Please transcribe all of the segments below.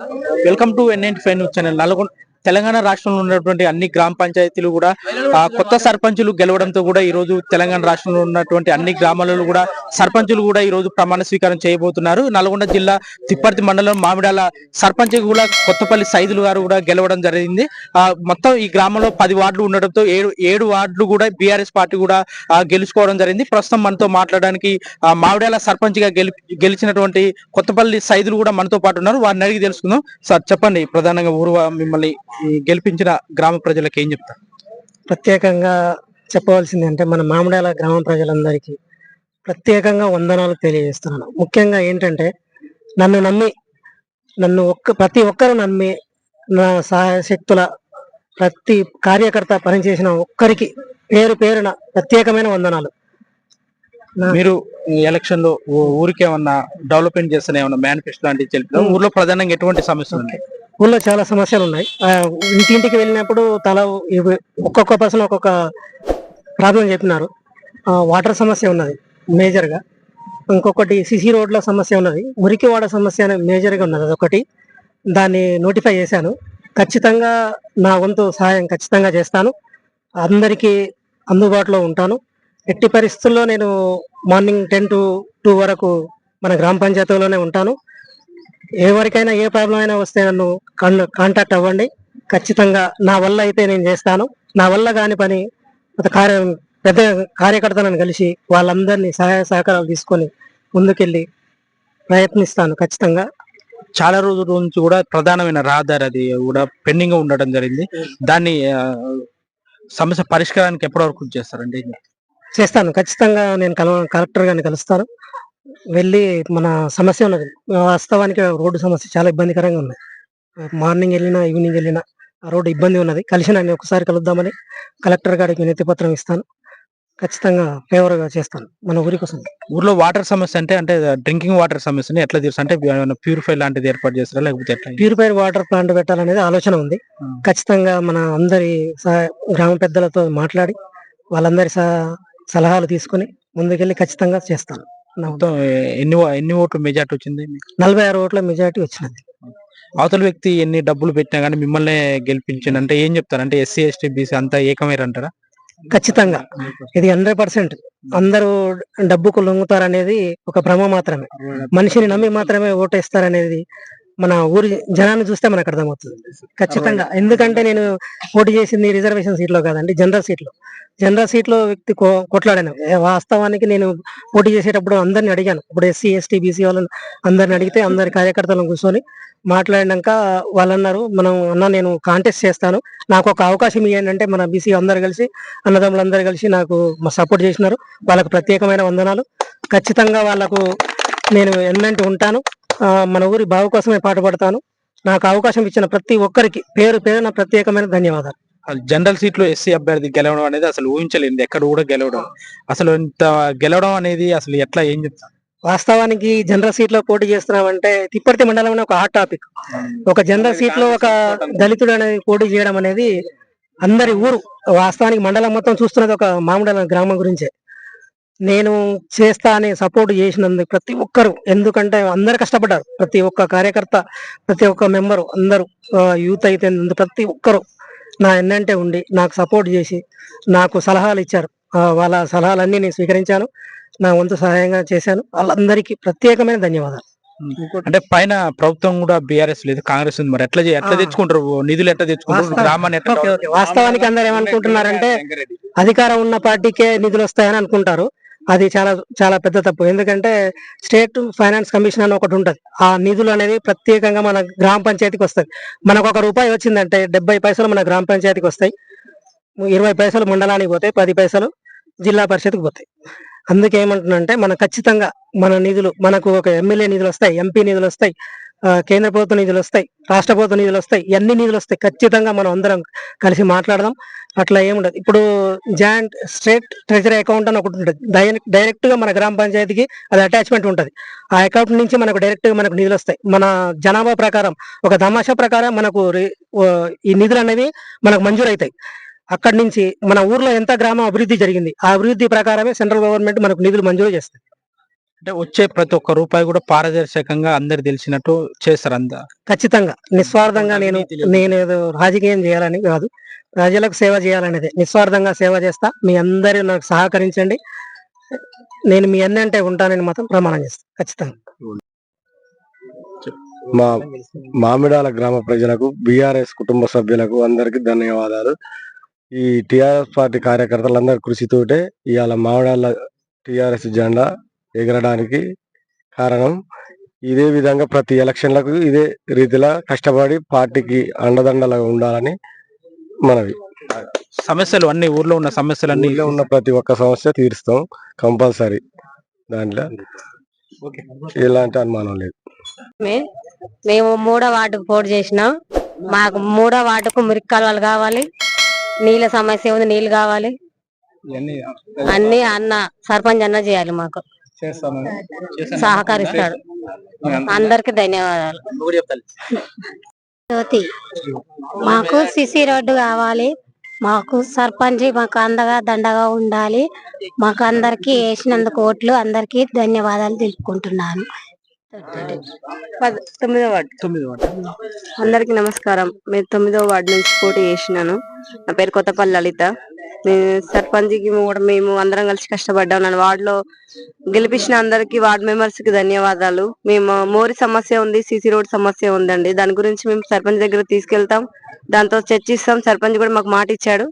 Welcome to N five news channel Nalgonda Telangana రాష్ట్రంలో ఉన్నటువంటి అన్ని గ్రామ పంచాయతీలు కూడా కొత్త సర్పంచులు గెలవడంతో కూడా ఈ రోజు తెలంగాణ రాష్ట్రంలో ఉన్నటువంటి అన్ని గ్రామాలలో కూడా సర్పంచులు కూడా ఈ రోజు ప్రమాణ స్వీకారం చేయబోతున్నారు. నల్గొండ జిల్లా తిప్పర్తి మండలం మామిడాల సర్పంచ్ కూడా కొత్తపల్లి సైదులు గారు కూడా గెలవడం జరిగింది. ఆ మొత్తం ఈ గ్రామంలో పది వార్డులు ఉండడంతో ఏడు ఏడు వార్డులు కూడా బీఆర్ఎస్ పార్టీ కూడా గెలుచుకోవడం జరిగింది. ప్రస్తుతం మనతో మాట్లాడడానికి ఆ, మామిడాల సర్పంచ్గా గెలి గెలిచినటువంటి కొత్తపల్లి సైదులు కూడా మనతో పాటు ఉన్నారు. వారిని అడిగి తెలుసుకుందాం. సార్ చెప్పండి. ప్రధానంగా ఊరు మిమ్మల్ని గెలిపించిన గ్రామ ప్రజలకు ఏం చెప్తారు? ప్రత్యేకంగా చెప్పవలసింది అంటే మన మామిడాల గ్రామ ప్రజలందరికీ ప్రత్యేకంగా వందనాలు తెలియజేస్తున్నాను. ముఖ్యంగా ఏంటంటే నన్ను నమ్మి నన్ను ఒక్క ప్రతి ఒక్కరు నమ్మి నా సహాయ శక్తుల ప్రతి కార్యకర్త పనిచేసిన ఒక్కరికి పేరు పేరున ప్రత్యేకమైన వందనాలు. మీరు ఎలక్షన్లో ఊ- ఊరికి ఏమన్నా డెవలప్మెంట్ చేస్తున్న ఏమన్నా మేనిఫెస్టో లాంటివి తెలిపిన ఊర్లో ప్రధానంగా ఎటువంటి సమస్యలు ఉన్నాయి? ఊళ్ళో చాలా సమస్యలు ఉన్నాయి ఇంటింటికి వెళ్ళినప్పుడు తల ఒక్కొక్క పర్సన్ ఒక్కొక్క ప్రాబ్లం చెప్పినారు వాటర్ సమస్య ఉన్నది మేజర్గా. ఇంకొకటి సిసి రోడ్ల సమస్య ఉన్నది. మురికివాడ సమస్య అనేది మేజర్గా ఉన్నది అదొకటి. దాన్ని నోటిఫై చేశాను. ఖచ్చితంగా నా వంతు సహాయం ఖచ్చితంగా చేస్తాను. అందరికీ అందుబాటులో ఉంటాను. ఎట్టి పరిస్థితుల్లో నేను మార్నింగ్ టెన్ టు టూ వరకు మన గ్రామ పంచాయతీలోనే ఉంటాను. ఎవరికైనా ఏ ప్రాబ్లం అయినా వస్తే నన్ను కాంటాక్ట్ అవ్వండి. ఖచ్చితంగా నా వల్ల అయితే నేను చేస్తాను. నా వల్ల కాని పని కార్య పెద్ద కార్యకర్తలను కలిసి వాళ్ళందరినీ సహాయ సహకారాలు తీసుకొని ముందుకెళ్ళి ప్రయత్నిస్తాను ఖచ్చితంగా. చాలా రోజుల నుంచి కూడా ప్రధానమైన రహదారి అది కూడా పెండింగ్ ఉండడం జరిగింది. దాన్ని సమస్య పరిష్కారానికి ఎప్పటి వరకు చేస్తారండి? చేస్తాను. ఖచ్చితంగా నేను కల కలెక్టర్ గారిని కలుస్తాను. వెళ్ళి మన సమస్య ఉన్నది. వాస్తవానికి రోడ్డు సమస్య చాలా ఇబ్బందికరంగా ఉంది. మార్నింగ్ వెళ్ళినా ఈవినింగ్ వెళ్ళినా ఆ రోడ్డు ఇబ్బంది ఉన్నది. కలిసి నన్ను ఒకసారి కలుద్దామని కలెక్టర్ గారికి వినతి పత్రం ఇస్తాను. ఖచ్చితంగా ఫేవర్గా చేస్తాను. మన ఊరి కోసం. ఊర్లో వాటర్ సమస్య అంటే అంటే డ్రింకింగ్ వాటర్ సమస్యని ఎట్లా తీరుస్తారు అంటే ప్యూరిఫై లాంటిది ఏర్పాటు చేస్తారా? లేకపోతే ఎట్లా? ప్యూరిఫైడ్ వాటర్ ప్లాంట్ పెట్టాలనేది ఆలోచన ఉంది. ఖచ్చితంగా మన అందరి గ్రామ పెద్దలతో మాట్లాడి వాళ్ళందరి సహ- సలహాలు తీసుకొని ముందుకెళ్ళి ఖచ్చితంగా చేస్తాను. మొత్తం ఎన్ని ఎన్ని ఓట్లు మెజార్టీ వచ్చింది? నలభై ఆరు ఓట్ల మెజారిటీ వచ్చినది అవతల వ్యక్తి ఎన్ని డబ్బులు పెట్టినా కానీ మిమ్మల్ని గెలిపించింది. అంటే ఏం చెప్తారు? అంటే ఎస్సీ ఎస్టీ బీసీ అంతా ఏకమైరు అంటారా? ఖచ్చితంగా. ఇది హండ్రెడ్ పర్సెంట్. అందరూ డబ్బుకు లొంగుతారనేది ఒక భ్రమ మాత్రమే. మనిషిని నమ్మి మాత్రమే ఓటేస్తారనేది మన ఊరి జనాన్ని చూస్తే మనకు అర్థమవుతుంది. ఖచ్చితంగా. ఎందుకంటే నేను పోటీ చేసింది రిజర్వేషన్ సీట్లో కాదండి జనరల్ సీట్లో జనరల్ సీట్లో వ్యక్తి కో- కొట్లాడాను. వాస్తవానికి నేను పోటీ చేసేటప్పుడు అందరిని అడిగాను. ఇప్పుడు ఎస్సీ ఎస్టీ బీసీ వాళ్ళని అందరిని అడిగితే అందరి కార్యకర్తలను కూర్చొని మాట్లాడినాక వాళ్ళు అన్నారు మనం అన్న నేను కాంటెస్ట్ చేస్తాను. నాకు ఒక అవకాశం ఇవ్వండి అంటే మన బీసీ అందరు కలిసి అన్నదమ్ములు అందరు కలిసి నాకు సపోర్ట్ చేసినారు. వాళ్ళకు ప్రత్యేకమైన వందనాలు. ఖచ్చితంగా వాళ్ళకు నేను ఎన్నంటి ఉంటాను. మన ఊరి బావు కోసమే పాటుపడతాను నాకు అవకాశం ఇచ్చిన ప్రతి ఒక్కరికి పేరు పేరున ప్రత్యేకమైన ధన్యవాదాలు. జనరల్ సీట్లో ఎస్సీ అభ్యర్థి గెలవడం అనేది అసలు ఊహించలేదు ఎక్కడ కూడా గెలవడం. అసలు ఇంత గెలవడం అనేది అసలు ఎట్లా ఏం చెప్తారు? వాస్తవానికి జనరల్ సీట్లో పోటీ చేస్తున్నామంటే తిప్పర్తి మండలం ఒక హాట్ టాపిక్. ఒక జనరల్ సీట్లో ఒక దళితుడు అనేది పోటీ చేయడం అనేది అందరి ఊరు వాస్తవానికి మండలం మొత్తం చూస్తున్నది ఒక మామిడాల గ్రామం గురించే. నేను చేస్తా అని సపోర్ట్ చేసినందుకు ప్రతి ఒక్కరు. ఎందుకంటే అందరు కష్టపడ్డారు. ప్రతి ఒక్క కార్యకర్త ప్రతి ఒక్క మెంబరు అందరూ యూత్ అయితే ప్రతి ఒక్కరు నా ఎన్నంటే ఉండి నాకు సపోర్ట్ చేసి నాకు సలహాలు ఇచ్చారు. వాళ్ళ సలహాలన్నీ నేను స్వీకరించాను. నా వంతు సహాయంగా చేశాను. వాళ్ళందరికీ ప్రత్యేకమైన ధన్యవాదాలు. అంటే పైన ప్రభుత్వం కూడా బీఆర్ఎస్ లేదు కాంగ్రెస్ ఉంది మరి. ఎట్లా చే- ఎట్లా. తెచ్చుకుంటారు? నిధులు ఎట్లా తెచ్చుకుంటారు. గ్రామాన్ని ఎట్లా. వాస్తవానికి అందరు ఏమనుకుంటున్నారంటే అధికారం ఉన్న పార్టీకే నిధులు వస్తాయని అనుకుంటారు. అది చాలా చాలా పెద్ద తప్పు. ఎందుకంటే స్టేట్ ఫైనాన్స్ కమిషన్ అని ఒకటి ఉంటుంది. ఆ నిధులు అనేది ప్రత్యేకంగా మన గ్రామ పంచాయతీకి వస్తాయి. మనకు ఒక రూపాయి వచ్చిందంటే డెబ్బై పైసలు మన గ్రామ పంచాయతీకి వస్తాయి. ఇరవై పైసలు మండలానికి పోతాయి పది పైసలు జిల్లా పరిషత్కి పోతాయి. అందుకే ఏమంటున్నంటే మన ఖచ్చితంగా మన నిధులు మనకు ఒక ఎమ్మెల్యే నిధులు వస్తాయి ఎంపీ నిధులు వస్తాయి. కేంద్ర ప్రభుత్వ నిధులు వస్తాయి రాష్ట్ర ప్రభుత్వ నిధులు వస్తాయి అన్ని నిధులు వస్తాయి. ఖచ్చితంగా మనం అందరం కలిసి మాట్లాడదాం. అట్లా ఏముండదు ఇప్పుడు జాయింట్ స్టేట్ ట్రెజరీ అకౌంట్ అని ఒకటి ఉంటుంది. డైరెక్ట్గా మన గ్రామ పంచాయతీకి అది అటాచ్మెంట్ ఉంటుంది. ఆ అకౌంట్ నుంచి మనకు డైరెక్ట్గా మనకు నిధులు వస్తాయి. మన జనాభా ప్రకారం ఒక తమాషా ప్రకారం మనకు రి- ఈ నిధులు అనేవి మనకు మంజూరు అవుతాయి అక్కడి నుంచి మన ఊర్లో ఎంత గ్రామం అభివృద్ధి జరిగింది ఆ అభివృద్ధి ప్రకారమే సెంట్రల్ గవర్నమెంట్ మనకు నిధులు మంజూరు చేస్తుంది. అంటే వచ్చే ప్రతి ఒక్క రూపాయి కూడా పారదర్శకంగా అందరు తెలిసినట్టు చేస్తారు అంత. ఖచ్చితంగా. నిస్వార్థంగా నేను నేను ఏదో రాజకీయం చేయాలని కాదు. ప్రజలకు సేవ చేయాలనేది. నిస్వార్థంగా సేవ చేస్తా. మీ అందరూ నాకు సహకరించండి. నేను మీ అన్నంటే ఉంటానని మాత్రం ప్రమాణం చేస్తాను ఖచ్చితంగా. మా మామిడాల గ్రామ ప్రజలకు బీఆర్ఎస్ కుటుంబ సభ్యులకు అందరికి ధన్యవాదాలు. ఈ టిఆర్ఎస్ పార్టీ కార్యకర్తలందరి కృషితోటే ఇవాళ మామిడాల టిఆర్ఎస్ జెండా ఎగరడానికి కారణం. ఇదే విధంగా ప్రతి ఎలక్షన్లకు ఇదే రీతిలో కష్టపడి పార్టీకి అండదండలుగా ఉండాలని మనవి. సమస్యలు అన్ని ఊర్లో ఉన్న సమస్యలు అన్ని ఉన్న ప్రతి ఒక్క సమస్య తీరుస్తాం కంపల్సరీ దాంట్లో ఎలాంటి అనుమానం లేదు. మే- మేము మూడో వార్డుకు పోటీ చేసినాం. మాకు మూడో వార్డుకు మురికి కాలువలు కావాలి. నీళ్ళ సమస్య ఉంది నీళ్ళు కావాలి. అన్ని అన్న సర్పంచ్ అన్న చేయాలి మాకు. సహకరిస్తాడు. అందరికి ధన్యవాదాలు. జ్యోతి మాకు సిసి రోడ్డు కావాలి. మాకు సర్పంచ్ మాకు అందగా దండగా ఉండాలి. మాకు అందరికి వేసినందుకు ఓట్లు అందరికి ధన్యవాదాలు తెలుపుకుంటున్నాను. తొమ్మిదో వార్డు. తొమ్మిది అందరికి నమస్కారం. నేను తొమ్మిదో వార్డు నుంచి పోటీ చేసినాను. నా పేరు కొత్తపల్లి లలిత. సర్పంచ్కి కూడా మేము అందరం కలిసి కష్టపడ్డాం. నన్ను వార్డులో గెలిపించిన అందరికి వార్డు మెంబర్స్కి ధన్యవాదాలు. మేము మోరి సమస్య ఉంది సీసీ రోడ్ సమస్య ఉందండి. దాని గురించి మేము సర్పంచ్ దగ్గర తీసుకెళ్తాం. దాంతో చర్చిస్తాం. సర్పంచ్ కూడా మాకు మాట ఇచ్చాడు.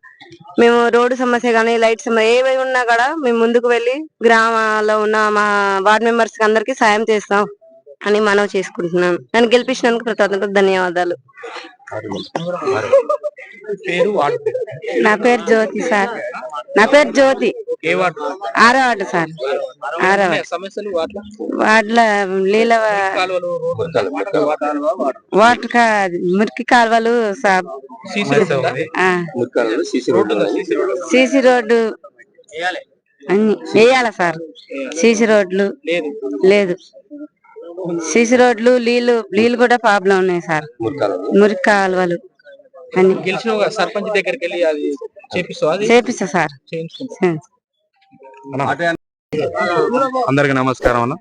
మేము రోడ్డు సమస్య కానీ లైట్ సమస్య ఏవి ఉన్నా కూడా మేము ముందుకు వెళ్ళి గ్రామాల్లో ఉన్న మా వార్డు మెంబర్స్కి అందరికి సాయం చేస్తాం అని మనం చేసుకుంటున్నాను నన్ను గెలిపించినందుకు ప్రతి ధన్యవాదాలు. పేరు. నా పేరు జ్యోతి సార్. నా పేరు జ్యోతి. ఆరో వార్డు సార్. ఆరో వార్డు. వార్డులో? నీళ్ళ కాలువలు రోడ్లు వాటర్ కా- మురికి కాలువలు సార్ సీసీ రోడ్డు. అన్ని వేయాల సార్? సీసీ రోడ్లు. లేదు. లేదు. సీసీ రోడ్లు నీళ్ళు నీళ్ళు కూడా ప్రాబ్లం ఉన్నాయి సార్. మురికి కాలువలు అన్ని. గెలిచిన సర్పంచ్ దగ్గరికి వెళ్ళి అది చేపిస్తా సార్. అందరికి నమస్కారం అన్న.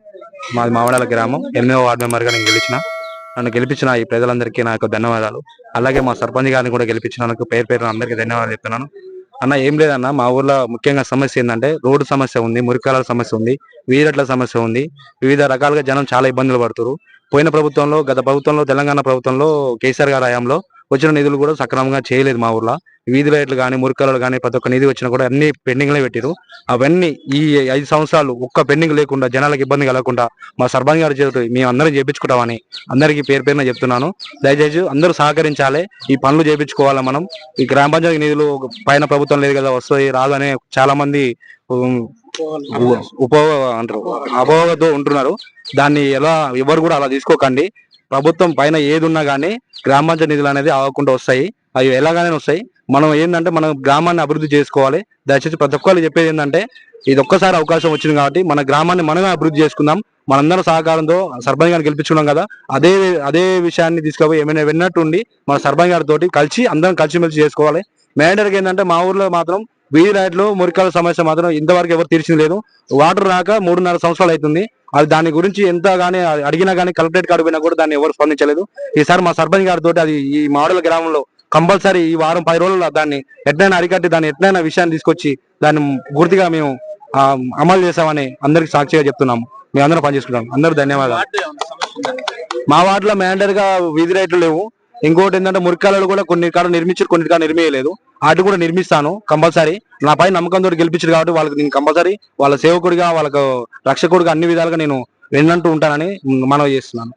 మాది మామిడాల గ్రామం. ఎనిమిదవ వార్డు మెంబర్గా నేను గెలిచిన. నన్ను గెలిపించిన ఈ ప్రజలందరికీ నాకు ధన్యవాదాలు. అలాగే మా సర్పంచ్ గారిని కూడా గెలిపించినందుకు పేరు పేరు అందరికీ ధన్యవాదాలు చెప్తున్నాను. అన్న ఏం లేదన్న. మా ఊర్లో ముఖ్యంగా సమస్య ఏంటంటే రోడ్డు సమస్య ఉంది మురికాల సమస్య ఉంది వీరట్ల సమస్య ఉంది. వివిధ రకాలుగా జనం చాలా ఇబ్బందులు పడుతున్నారు పోయిన ప్రభుత్వంలో గత ప్రభుత్వంలో తెలంగాణ ప్రభుత్వంలో కేసీఆర్ గారి హయాంలో వచ్చిన నిధులు కూడా సక్రమంగా చేయలేదు మా ఊర్లో. వీధి లైట్లు కానీ మురికాలు కానీ ప్రతి ఒక్క నిధి వచ్చినా కూడా అన్ని పెండింగ్లో పెట్టారు అవన్నీ ఈ ఐదు సంవత్సరాలు ఒక్క పెండింగ్ లేకుండా జనాలకు ఇబ్బంది కలగకుండా మా సర్పంచ్ గారి చేతి మేము అందరం చేపించుకుంటామని అందరికీ పేరు పేరున చెప్తున్నాను. దయచేసి అందరూ సహకరించాలి. ఈ పనులు చేపించుకోవాలి మనం. ఈ గ్రామ పంచాయతీ నిధులు పైన ప్రభుత్వం లేదు కదా వస్తాయి రాదు అనే చాలా మంది ఉప అంటారు అపోహతో ఉంటున్నారు. దాన్ని ఎలా ఎవరు కూడా అలా తీసుకోకండి. ప్రభుత్వం పైన ఏది ఉన్నా కానీ గ్రామాంచ నిధులు అనేది ఆగకుండా వస్తాయి. అవి ఎలాగానే వస్తాయి. మనం ఏంటంటే మనం గ్రామాన్ని అభివృద్ధి చేసుకోవాలి. దయచేసి ప్రతి ఒక్కరు చెప్పేది ఏంటంటే ఇది ఒక్కసారి అవకాశం వచ్చింది కాబట్టి మన గ్రామాన్ని మనమే అభివృద్ధి చేసుకుందాం. మనందరం సహకారంతో సర్పంచ్ గారిని గెలిపించుకున్నాం కదా అదే అదే విషయాన్ని తీసుకుపోయి ఏమైనా విన్నట్టు ఉండి మన సర్పంచ్ గారితో కలిసి అందరం కలిసిమెలిసి చేసుకోవాలి. మేనేజర్కి ఏంటంటే మా ఊర్లో మాత్రం వీధి లైట్లు మురికాల సమస్య మాత్రం ఇంతవరకు ఎవరు తీర్చింది లేదు. వాటర్ రాక మూడున్నర సంవత్సరాలు అవుతుంది. అది దాని గురించి ఎంత గానీ అడిగినా గానీ కలెక్టరేట్ కాడ పోయినా కూడా దాన్ని ఎవరు స్పందించలేదు. ఈసారి మా సర్పంచ్ గారితో అది ఈ మాడల గ్రామంలో కంపల్సరీ ఈ వారం పది రోజుల్లో దాన్ని ఎట్లయినా అరికట్టి దాన్ని ఎట్లయినా విషయాన్ని తీసుకొచ్చి దాన్ని పూర్తిగా మేము అమలు చేసామని అందరికి సాక్షిగా చెప్తున్నాము. మేము అందరం పనిచేసుకుంటాం. అందరూ ధన్యవాదాలు? మా వార్డులో మేండర్గా వీధి లైట్లు లేవు. ఇంకోటి ఏంటంటే మురికాలలో కూడా కొన్ని కాడ నిర్మించారు కొన్ని కాడ నిర్మియలేదు. వాటి కూడా నిర్మిస్తాను కంపల్సరీ. నా పై నమ్మకంతో గెలిపించారు కాబట్టి వాళ్ళకి నేను కంపల్సరీ వాళ్ళ సేవకుడిగా వాళ్ళకు రక్షకుడిగా అన్ని విధాలుగా నేను వెన్నంటూ ఉంటానని మనవి చేస్తున్నాను.